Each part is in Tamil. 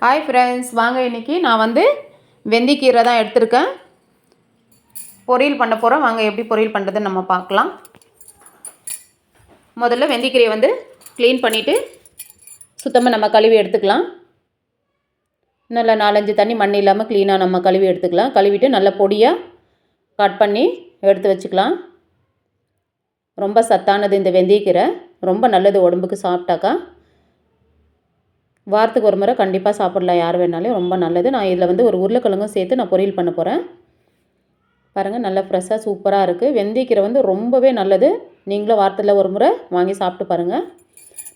ஹாய் ஃப்ரெண்ட்ஸ் வாங்க இன்றைக்கி நான் வந்து வெந்திக்கீரை தான் எடுத்திருக்கேன். பொரியல் பண்ண போகிறோம் வாங்க எப்படி பொரியல் பண்ணுறதுன்னு நம்ம பார்க்கலாம். முதல்ல வெந்திக்கீரையை வந்து க்ளீன் பண்ணிவிட்டு சுத்தமாக நம்ம கழுவி எடுத்துக்கலாம். நல்லா நாலஞ்சு தண்ணி மண் இல்லாமல் க்ளீனாக நம்ம கழுவி எடுத்துக்கலாம். கழுவிட்டு நல்லா பொடியாக கட் பண்ணி எடுத்து வச்சுக்கலாம். ரொம்ப சத்தானது இந்த வெந்தயக்கீரை ரொம்ப நல்லது உடம்புக்கு சாப்பிட்டாக்கா. வாரத்துக்கு ஒரு முறை கண்டிப்பாக சாப்பிடலாம். யார் வேணாலும் ரொம்ப நல்லது. நான் இதில் வந்து ஒரு உருளைக்கிழங்கும் சேர்த்து நான் பொரியல் பண்ண போகிறேன் பாருங்கள் நல்லா ஃப்ரெஷ்ஷாக சூப்பராக இருக்குது வெந்தயக்கீரை வந்து ரொம்பவே நல்லது. நீங்களும் வாரத்தில் ஒரு முறை வாங்கி சாப்பிட்டு பாருங்கள்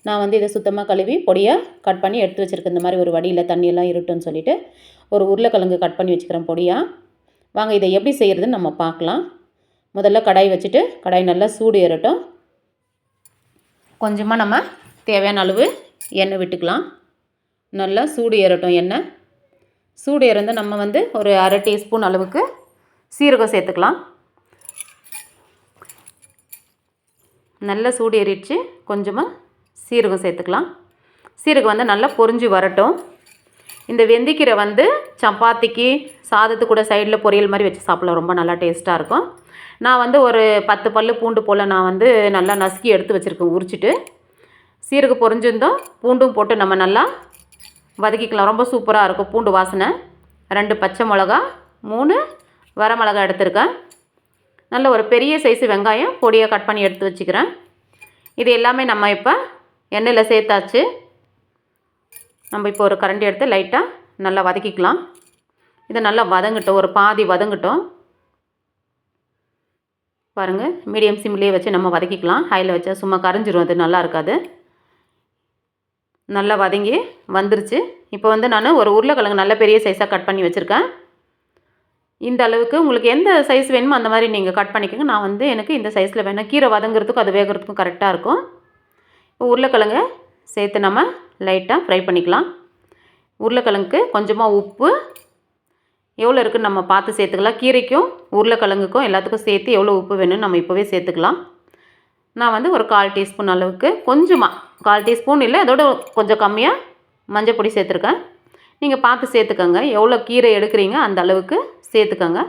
நான் வந்து இதை சுத்தமாக கழுவி பொடியாக கட் பண்ணி எடுத்து வச்சுருக்கேன். இந்த மாதிரி ஒரு வடியில் தண்ணியெல்லாம் இருட்டுன்னு சொல்லிவிட்டு ஒரு உருளைக்கிழங்கு கட் பண்ணி வச்சுக்கிறேன் பொடியாக வாங்க இதை எப்படி செய்கிறதுன்னு நம்ம பார்க்கலாம். முதல்ல கடாய் வச்சுட்டு கடாய் நல்லா சூடு ஏறட்டும். கொஞ்சமாக நம்ம தேவையான அளவு எண்ணெய் விட்டுக்கலாம். நல்லா சூடு ஏறட்டும் எண்ணெய். சூடு ஏறந்து நம்ம வந்து ஒரு அரை டீஸ்பூன் அளவுக்கு சீரகம் சேர்த்துக்கலாம். நல்லா சூடு ஏறிடுச்சு. கொஞ்சமாக சீரகம் சேர்த்துக்கலாம். சீரகம் வந்து நல்லா பொரிஞ்சு வரட்டும். இந்த வெந்திக்கீரை வந்து சப்பாத்திக்கு சாதத்து கூட சைடில் பொரியல் மாதிரி வச்சு சாப்பிடலாம். ரொம்ப நல்லா டேஸ்ட்டாக இருக்கும். நான் வந்து ஒரு பத்து பல் பூண்டு போல் நான் வந்து நல்லா நசுக்கி எடுத்து வச்சுருக்கேன். உரிச்சிட்டு சீரகம் பொரிஞ்சிருந்தோம் பூண்டும் போட்டு நம்ம நல்லா வதக்கிக்கலாம். ரொம்ப சூப்பராக இருக்கும். பூண்டு வாசனை. ரெண்டு பச்சை மிளகா மூணு வரமிளகா எடுத்திருக்கேன். நல்ல ஒரு பெரிய சைஸு வெங்காயம் பொடியாக கட் பண்ணி எடுத்து வச்சுக்கிறேன். இது எல்லாமே நம்ம இப்போ எண்ணெயில் சேர்த்தாச்சு. நம்ம இப்போ ஒரு கரண்டி எடுத்து லைட்டாக நல்லா வதக்கிக்கலாம். இதை நல்லா வதங்கட்டும். ஒரு பாதி வதங்கட்டும். பாருங்கள் மீடியம் சிம்லேயே வச்சு நம்ம வதக்கிக்கலாம். ஹையில் வச்சா சும்மா கரைஞ்சிரும். அது நல்லா இருக்காது. நல்லா வதங்கி வந்துருச்சு. இப்போ வந்து நான் ஒரு உருளைக்கிழங்கு நல்ல பெரிய சைஸாக கட் பண்ணி வச்சுருக்கேன். இந்த அளவுக்கு உங்களுக்கு எந்த சைஸ் வேணுமோ அந்த மாதிரி நீங்கள் கட் பண்ணிக்கோங்க. நான் வந்து எனக்கு இந்த சைஸில் வேணும் கீரை வதங்குறதுக்கும் அது வேகிறதுக்கும் கரெக்டாக இருக்கும். இப்போ உருளைக்கிழங்கு சேர்த்து நம்ம லைட்டாக ஃப்ரை பண்ணிக்கலாம். உருளைக்கிழங்குக்கு கொஞ்சமாக உப்பு. எவ்வளோ இருக்குதுன்னு நம்ம பார்த்து சேர்த்துக்கலாம். கீரைக்கும் உருளைக்கிழங்குக்கும் எல்லாத்துக்கும் சேர்த்து எவ்வளோ உப்பு வேணும்னு நம்ம இப்போவே சேர்த்துக்கலாம். நான் வந்து ஒரு கால் டீஸ்பூன் அளவுக்கு கொஞ்சமாக கால் டீஸ்பூன் இல்லை அதோட கொஞ்சம் கம்மியாக மஞ்சள் பொடி சேர்த்துருக்கேன். நீங்கள் பார்த்து சேர்த்துக்கோங்க. எவ்வளோ கீரை எடுக்கிறீங்க அந்த அளவுக்கு சேர்த்துக்கோங்க.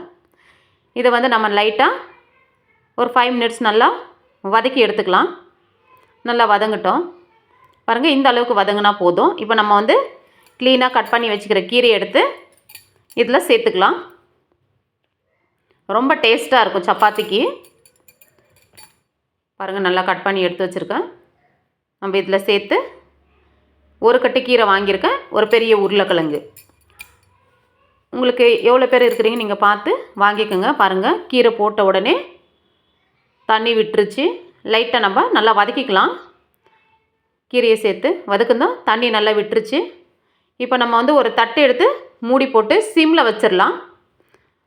இதை வந்து நம்ம லைட்டாக ஒரு ஃபைவ் மினிட்ஸ் நல்லா வதக்கி எடுத்துக்கலாம். நல்லா வதங்கட்டும். பாருங்கள் இந்த அளவுக்கு வதங்கினா போதும். இப்போ நம்ம வந்து க்ளீனாக கட் பண்ணி வச்சுக்கிற கீரையை எடுத்து இதில் சேர்த்துக்கலாம். ரொம்ப டேஸ்ட்டாக இருக்கும் சப்பாத்திக்கு. பாருங்கள் நல்லா கட் பண்ணி எடுத்து வச்சுருக்கேன். நம்ம இதில் சேர்த்து ஒரு கட்டு கீரை வாங்கியிருக்கேன் ஒரு பெரிய உருளைக்கிழங்கு. உங்களுக்கு எவ்வளோ பேர் இருக்கிறீங்க நீங்கள் பார்த்து வாங்கிக்கோங்க பாருங்கள் கீரை போட்ட உடனே தண்ணி விட்டுருச்சு. லைட்டாக நம்ம நல்லா வதக்கிக்கலாம். கீரையை சேர்த்து வதக்குந்தோம் தண்ணி நல்லா விட்டுருச்சு. இப்போ நம்ம வந்து ஒரு தட்டு எடுத்து மூடி போட்டு சிம்மில் வச்சிடலாம்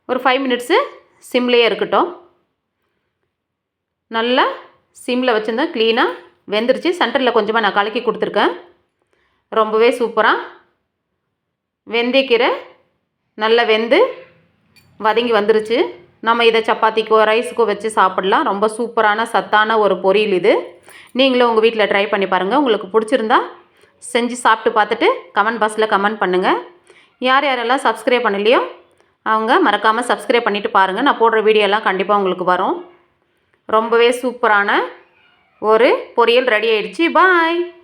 ஒரு ஃபைவ் மினிட்ஸு சிம்லேயே இருக்கட்டும். நல்லா சிம்மில் வச்சுருந்தேன் க்ளீனாக வெந்துருச்சு. சென்டரில் கொஞ்சமாக நான் கலக்கி கொடுத்துருக்கேன். ரொம்பவே சூப்பராக வெந்தயக்கீரை நல்லா வெந்து வதங்கி வந்துருச்சு. நம்ம இதை சப்பாத்திக்கோ ரைஸுக்கோ வச்சு சாப்பிட்லாம். ரொம்ப சூப்பரான சத்தான ஒரு பொரியல் இது. நீங்களும் உங்கள் வீட்டில் ட்ரை பண்ணி பாருங்கள் உங்களுக்கு பிடிச்சிருந்தா செஞ்சு சாப்பிட்டு பார்த்துட்டு கமெண்ட் பாக்ஸில் கமெண்ட் பண்ணுங்கள் யார் யாரெல்லாம் சப்ஸ்கிரைப் பண்ணலையோ அவங்க மறக்காமல் சப்ஸ்கிரைப் பண்ணிவிட்டு பாருங்கள் நான் போடுற வீடியோலாம் கண்டிப்பாக உங்களுக்கு வரும். ரொம்பவே சூப்பரான ஒரு பொரியல் ரெடி ஆயிடுச்சு. பாய்.